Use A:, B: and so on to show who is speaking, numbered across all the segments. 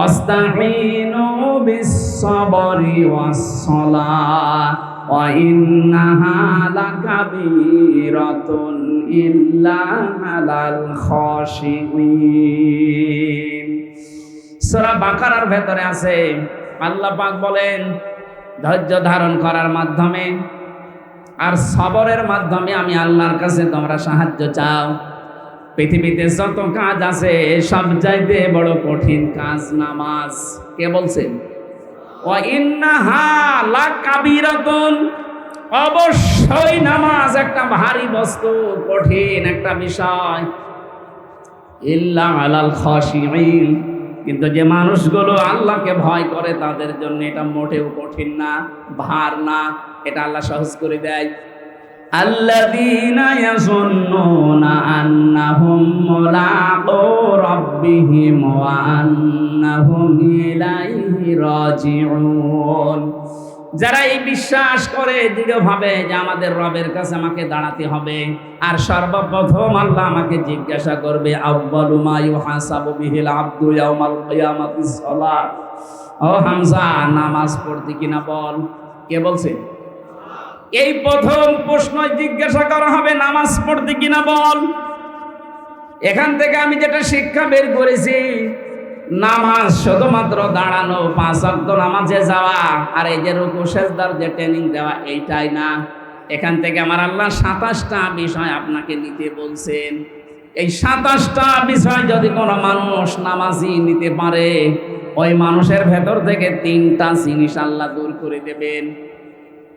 A: واستعينوا بالصبر والصلاة وإنها لكبيرة إلا على الخاشعين সূরা বাকারার ভেতরে আছে আল্লাহ পাক বলেন ধৈর্য ধারণ করার মাধ্যমে আর সবরের মাধ্যমে আমি আল্লাহর কাছে তোমরা সাহায্য চাও পৃথিবীতে যত কাজ আছে, সব চাইতে বড় কঠিন কাজ নামাজ। কে বলছেন অবশ্যই নামাজ একটা ভারী বস্তু, কঠিন একটা বিষয়। কিন্তু যে মানুষগুলো আল্লাহকে ভয় করে, তাদের জন্য এটা মোটেও কঠিন না, ভার না। এটা আল্লাহ সহজ করে দেয়। ইয়াযুন্নুনা আন্নাহুম মুলাকু রাব্বিহিম ওয়া আন্নাহুম ইলাইহি রাজিউন। যারা এই বিশ্বাস করে দৃঢ়ভাবে যে আমাদের রবের কাছে আমাকে দাঁড়াতে হবে, আর সর্বপ্রথম আল্লাহ আমাকে জিজ্ঞাসা করবে ও হামজা, নামাজ পড়তে কিনা বল। কে বলছে? এই প্রথম প্রশ্ন জিজ্ঞাসা করা হবে, নামাজ পড়তে কিনা বল। এখান থেকে আমি যেটা শিক্ষা বের করেছি, নামাজ শুধুমাত্র দাঁড়ানো, পাঁচ অক্ত নামাজে যাওয়া, আর এই যে রুকু, সেজদার যে ট্রেনিং দেওয়া, এইটাই না। এখান থেকে আমার আল্লাহ সাতাশটা বিষয় আপনাকে নিতে বলছেন। এই সাতাশটা বিষয় যদি কোনো মানুষ নামাজি নিতে পারে, ওই মানুষের ভেতর থেকে তিনটা জিনিস আল্লাহ দূর করে দেবেন।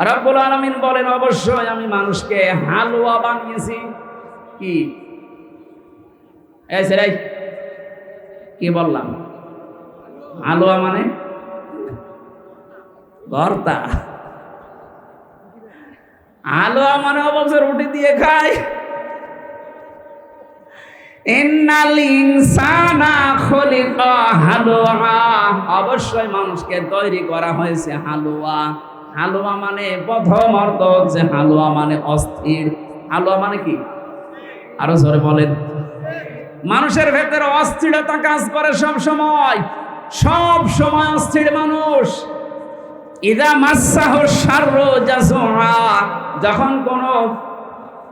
A: রব্বুল আলামিন বলেন, অবশ্যই আমি মানুষকে হালুয়া বানিয়েছি। কি? এই সেরাই কি বললাম? হালুয়া মানে? ভর্তা। হালুয়া মানে অবশ্য রুটি দিয়ে খায় অবশ্যই মানুষকে তৈরি করা হয়েছে হালুয়া। হালুয়া মানে প্রথম অর্থ হচ্ছে হালুয়া মানে অস্থির। হালুয়া মানে কি? আরও জোরে বলেন। মানুষের ভেতরে অস্থিরতা কাজ করে সব সময়। সব সময় অস্থির মানুষ। ইদা মাসাহ সার্র যখন কোন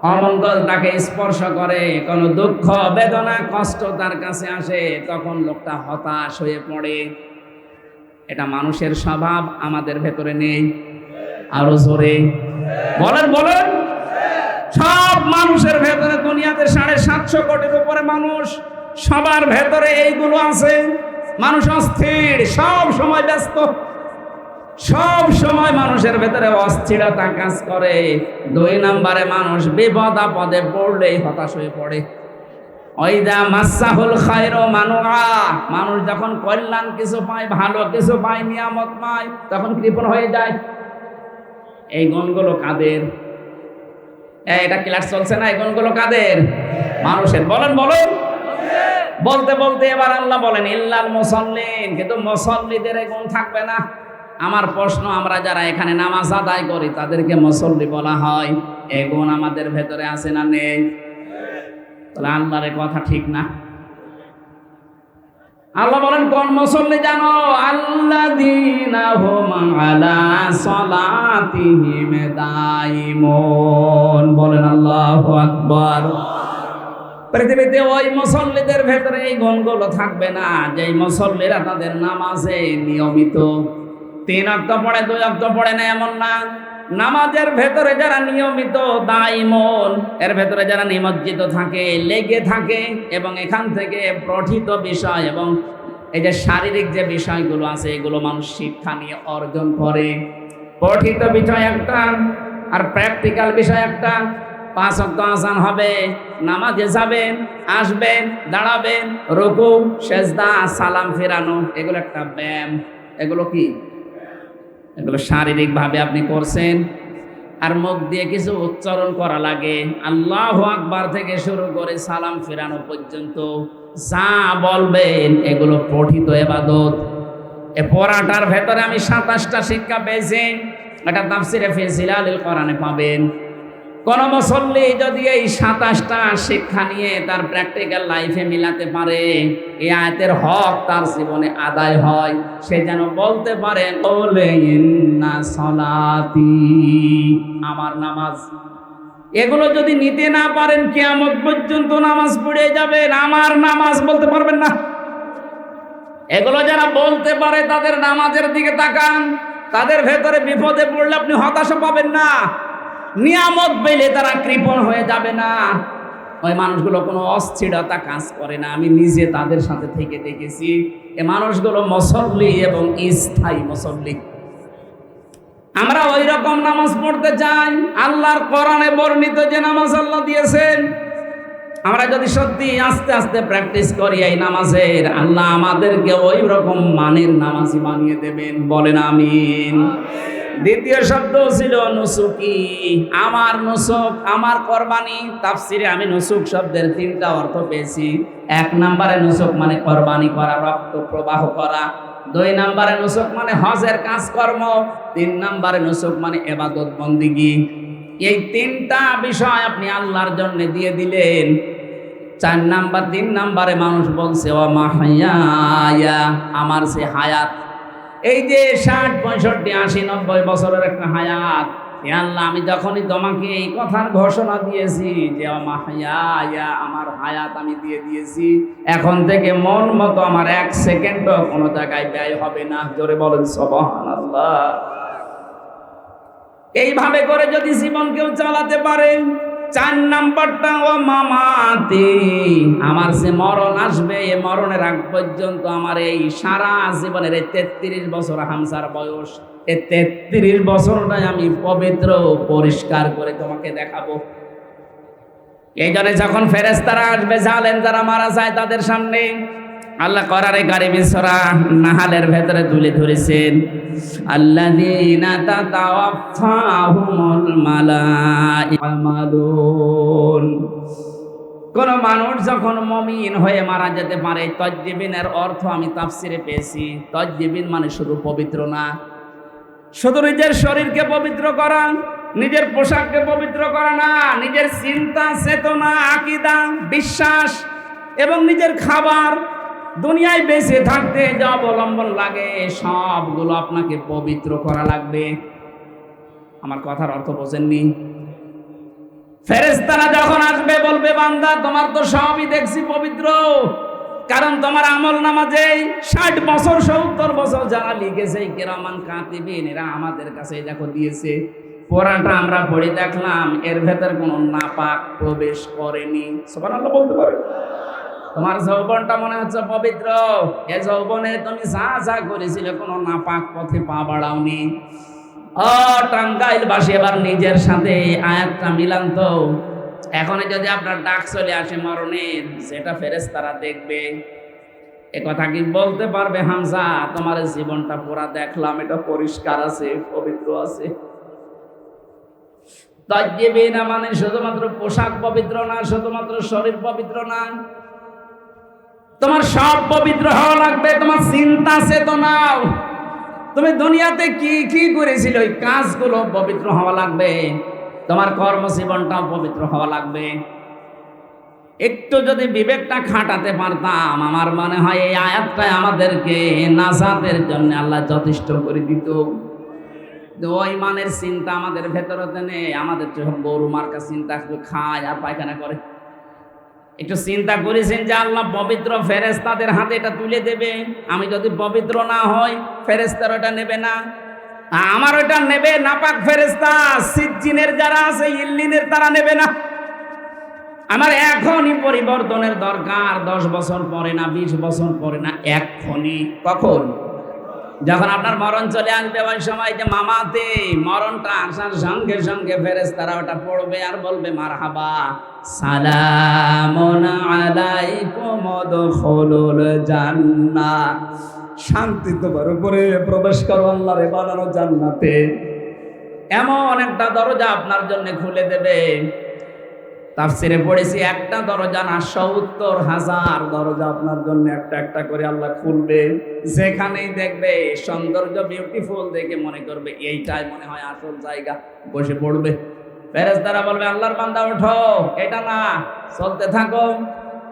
A: অমঙ্গল তাকে স্পর্শ করে, কোনো দুঃখ, বেদনা, কষ্ট তার কাছে আসে, তখন লোকটা হতাশ হয়ে পড়ে। এটা মানুষের স্বভাব, আমাদের ভেতরে নেই। আরও জোরে। বলেন বলেন। সব মানুষের ভেতরে দুনিয়াতে সাড়ে সাতশো কোটির উপরে মানুষ, সবার ভেতরে এইগুলো আছে। মানুষ অস্থির, সব সময় ব্যস্ত। সব সময় মানুষের ভেতরে অস্থিরতা কাজ করে। দুই নম্বরে মানুষ বিপদ আপদে পড়লেই হতাশ হয়ে পড়ে। ওইদা মাসাহুল খায়র মানুয়া মানুষ যখন কল্যাণ কিছু পায়, ভালো কিছু পায়, নিয়ামত পায়, তখন কৃপণ হয়ে যায়। এই গুণগুলো কাদের? এটা ক্লাস চলছে না, এই গুণগুলো কাদের? মানুষের, বলেন বলেন। বলতে বলতে এবার আল্লাহ বলেন, ইল্লাল মুসল্লিন কিন্তু মুসল্লিদের এই গুণ থাকবে না। আমার প্রশ্ন, আমরা যারা এখানে নামাজ আদায় করি, তাদেরকে মুসল্লি বলা হয় এই গুণ আমাদের ভেতরে আছে না নেই? তাহলে আল্লাহর কথা ঠিক না। আল্লাহ বলেন, কোন মুসল্লি জানো? আল্লাযীনা হুম বলেন, আল্লাহু আকবার। পৃথিবীতে ওই মুসল্লিদের ভেতরে এই গুণগুলো থাকবে না। যেই মুসল্লিরা তাদের নামাজে নিয়মিত তিন অক্ত পড়ে, দুই অক্ত পড়ে না, এমন না। নামাজের ভেতরে যারা নিয়মিত দাইমন এর ভেতরে যারা নিমজ্জিত থাকে, লেগে থাকে এবং এখান থেকে প্রঠিত বিষয় এবং এই যে শারীরিক যে বিষয়গুলো আছে, এগুলো মানুষ শিক্ষা নিয়ে অর্জন করে। পঠিত বিষয় একটা আর প্র্যাকটিক্যাল বিষয় একটা। পাঁচ অক্ট আসান হবে, নামাজে যাবেন, আসবেন, দাঁড়াবেন, রুকু, সেজদা, সালাম ফেরানো, এগুলো একটা ব্যায়াম। এগুলো কি? এগুলো শারীরিকভাবে আপনি করছেন? আর মুখ দিয়ে কিছু উচ্চারণ করা লাগে। আল্লাহ আকবার থেকে শুরু করে সালাম ফেরানো পর্যন্ত যা বলবেন এগুলো পঠিত এবাদত। এ পড়াটার ভেতরে আমি সাতাশটা শিক্ষা পেয়েছি। এটা তাফসিরে ফেসিলাল কোরআনে পাবেন। কোন মুসল্লি যদি এই সাতাশটা শিক্ষা নিয়ে তার প্র্যাকটিক্যাল লাইফে মিলাতে পারে এই আয়তের হক তার জীবনে আদায় হয়, সে যেন বলতে পারে সলাতি আমার নামাজ। এগুলো যদি নিতে না পারেন, কিয়ামত পর্যন্ত নামাজ পড়ে যাবেন, আমার নামাজ বলতে পারবেন না। এগুলো যারা বলতে পারে, তাদের নামাজের দিকে তাকান, তাদের ভেতরে বিপদে পড়লে আপনি হতাশা পাবেন না। নিয়ামত পেলে তারা কৃপণ হয়ে যাবে না। ওই মানুষগুলো কোনো অস্থিরতা কাজ করে না। আমি নিজে তাদের সাথে থেকে দেখেছি। এ মানুষগুলো মুসল্লি এবং স্থায়ী মুসল্লি। আমরা ওই রকম নামাজ পড়তে চাই। আল্লাহর কোরআনে বর্ণিত যে নামাজ আল্লাহ দিয়েছেন। আমরা যদি সত্যি আস্তে আস্তে প্র্যাকটিস করি এই নামাজের, আল্লাহ আমাদেরকে ওই রকম মানের নামাজি বানিয়ে দেবেন। বলেন আমিন। দ্বিতীয় শব্দ ছিল নুসুকি। আমার নুসুক, আমার কোরবানি। তাফসিরে আমি নুসুক শব্দের তিনটা অর্থ পেয়েছি। এক নম্বরে নুসুক মানে কোরবানি করা, রক্ত প্রবাহ করা। দুই নম্বরে নুসুক মানে হজের কাজকর্ম। তিন নম্বরে নুসুক মানে এবাদত বন্দিগি। এই তিনটা বিষয় আপনি আল্লাহর জন্য দিয়ে দিলেন। চার নাম্বার, তিন নাম্বারে মানুষ বলছে ও মাহাইয়া আমার সে হায়াত। এই যে ষাট, পঁয়ষট্টি, আশি, নব্বই বছরের একটা হায়াত এ আল্লাহ, আমি যখনই তোমাকে এই কথার ঘোষণা দিয়েছি যে ও মাহাইয়া আমার হায়াত আমি দিয়ে দিয়েছি, এখন থেকে মন মতো আমার এক সেকেন্ডও কোনো জায়গায় ব্যয় হবে না। জোরে বলেন সবহান আল্লাহ এইভাবে করে যদি জীবন কেউ চালাতে পারে চার নাম্বারটা, ও মামাতে। আমার যে মরণ আসবে, এ মরণের আগ পর্যন্ত আমার এই সারা জীবনের এই তেত্রিশ বছর হামসার বয়স এই তেত্রিশ বছরটাই আমি পবিত্র পরিষ্কার করে তোমাকে দেখাবো। এই জন্য যখন ফেরেস্তারা আসবে জালেন যারা মারা যায় তাদের সামনে আল্লাহ করারে গাড়ি বিসরা নাহালের ভেতরে তুলে ধরেছেন। আল্লাযীনা তাতাওয়াফাহুমুল মালাইকাতুন কোন মানুষ যখন মমিন হয়ে মারা যেতে পারে, তজ্জিবিনের অর্থ আমি তাফসিরে পেয়েছি। তজ্জিবিন মানে শুধু পবিত্র না। শুধু নিজের শরীরকে পবিত্র করা, নিজের পোশাককে পবিত্র করা না, নিজের চিন্তা, চেতনা, আকিদা, বিশ্বাস এবং নিজের খাবার দুনিয়ায় বেঁচে থাকতে যা অবলম্বন লাগে, সবগুলো আপনাকে পবিত্র করা লাগবে। আমার কথার অর্থ বোঝেননি। ফেরেস্তারা যখন আসবে, বলবে, বান্দা, তোমার তো সবই দেখছি পবিত্র। কারণ তোমার আমল নামাজে ষাট বছর, সত্তর বছর যারা লিখেছে, কেরামান কাতিবিন এরা আমাদের কাছে দেখো দিয়েছে। পড়াটা আমরা পড়ে দেখলাম, এর ভেতর কোনো নাপাক প্রবেশ করেনি। সবার আল্লাহ বলতে পারে। তোমার যৌবনটা মনে হচ্ছে পবিত্র। এ যৌবনে তুমি যা যা করেছিলে কোনো নাপাক পথে পা বাড়াওনি। ও টাঙ্গাইল বাসী এবার নিজের সাথে আয়াতটা মিলান তো। এখন যদি আপনার ডাক চলে আসে মরণের সেটা ফেরেস তারা দেখবে। এ কথা কি বলতে পারবে হামজা? তোমার জীবনটা পুরা দেখলাম, এটা পরিষ্কার আছে, পবিত্র আছে। মানে শুধুমাত্র পোশাক পবিত্র না, শুধুমাত্র শরীর পবিত্র না। তোমার সব পবিত্র হওয়া লাগবে, তোমার চিন্তা চেতনাও। তুমি দুনিয়াতে কি কি করেছিল? ওই কাজগুলো পবিত্র হওয়া লাগবে। তোমার কর্মজীবনটাও পবিত্র হওয়া লাগবে। একটু যদি বিবেকটা খাটাতে পারতাম, আমার মনে হয় এই আয়াতটাই আমাদেরকে নাজাতের জন্য আল্লাহ যথেষ্ট করে দিত। ওই মানের চিন্তা আমাদের ভেতরতে নেই, আমাদের যখন গরু মার্কা চিন্তা, খায় আর পায়খানা করে। একটু চিন্তা করেছেন যে আল্লাহ পবিত্র ফেরেস্তাদের হাতে এটা তুলে দেবে? আমি যদি পবিত্র না হই ফেরেস্তার ওটা নেবে না। আমার ওটা নেবে নাপাক ফেরেস্তা সিজ্জিনের যারা আছে, ইল্লিনের তারা নেবে না। আমার এখনই পরিবর্তনের দরকার, দশ বছর পরে না, বিশ বছর পরে না এখনই কখন? যখন আপনার মরণ চলে আসবে, ওই সময় যে মামাতে মরণটা আসার সঙ্গে সঙ্গে ফেরেস তারা ওটা পড়বে আর বলবে মার মারহাবা, সালামুন আলাইকুম উদখুলুল জান্নাহ। শান্তি তোমার উপরে প্রবেশ করো আল্লাহরে বানানো জান্নাতে। এমন একটা দরজা আপনার জন্য খুলে দেবে। তাফসিরে পড়েছি, একটা দরজা না, সত্তর হাজার দরজা আপনার জন্য একটা একটা করে আল্লাহ খুলবে। যেখানেই দেখবে, সৌন্দর্য বিউটিফুল দেখে মনে করবে, এইটাই মনে হয় আসল জায়গা, বসে পড়বে। ফেরেশতারা বলবে, আল্লাহর বান্দা, ওঠো। এটা না, চলতে থাকো।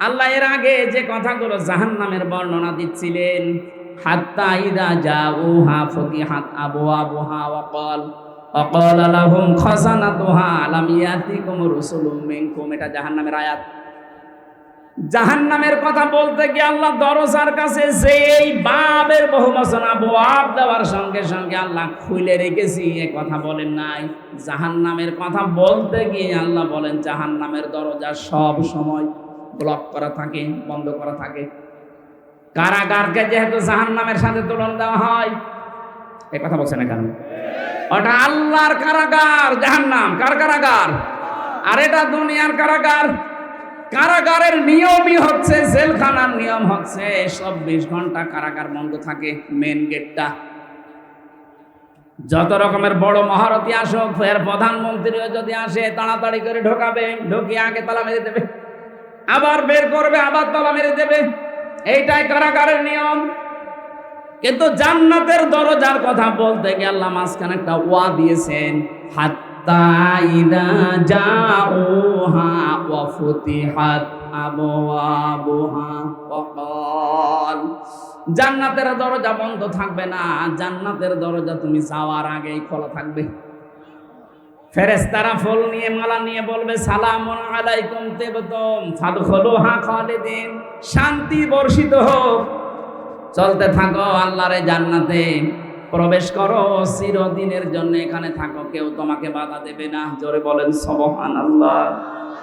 A: আল্লাহ এর আগে যে কথাগুলো জাহান নামের বর্ণনা দিচ্ছিলেন, হাত্তা ইদা জাউহা ফুতিহাত আবওয়াবুহা ওয়া ক্বাল অকল আলাহুম খাজানাতুহা আলাম ইয়াতিকুম রুসুলুম মিনকুম। এটা জাহান্নামের আয়াত। জাহান্নামের কথা বলতে গিয়ে আল্লাহ দরজার কাছে যেই বাবের বহু বচন আবওয়াব দেওয়ার সঙ্গে সঙ্গে আল্লাহ খুলে রেখেছি, এ কথা বলেন নাই। জাহান্নামের কথা বলতে গিয়ে আল্লাহ বলেন, জাহান্নামের দরজা সব সময় ব্লক করা থাকে, বন্ধ করা থাকে। কারাগারকে যেহেতু জাহান্নামের সাথে তুলন দেওয়া হয়, এ কথা বলছে না কেন ওটা আল্লাহর কারাগার, জাহান্নাম, কার কারাগার? আর এটা দুনিয়ার কারাগার। কারাগারের নিয়মই হচ্ছে, জেলখানার নিয়ম হচ্ছে, চব্বিশ ঘণ্টা কারাগার বন্ধ থাকে মেন গেটটা যত রকমের বড় মহারথী আসুক ফের প্রধানমন্ত্রীও যদি আসে, তাড়াতাড়ি করে ঢোকাবে, ঢুকিয়ে আগে তালা মেরে দেবে। আবার বের করবে, আবার তালা মেরে দেবে। এইটাই কারাগারের নিয়ম। কিন্তু জান্নাতের দরজার কথা বলতে গিয়ে আল্লাহ মাঝখানে একটা ওয়া দিয়েছেন জান্নাতের দরজা বন্ধ থাকবে না। জান্নাতের দরজা তুমি যাওয়ার আগেই খোলা থাকবে। ফেরেশতারা ফল নিয়ে, মালা নিয়ে বলবে, সালাম আলাইকুম তেবতম ফাদখুলুহা খালিদিন, শান্তি বর্ষিত হোক। চলতে থাকো আল্লাহরে জান্নাতে, প্রবেশ করো চিরদিনের জন্য এখানে থাকো, কেউ তোমাকে বাধা দেবে না। জোরে বলেন সবহান আল্লাহ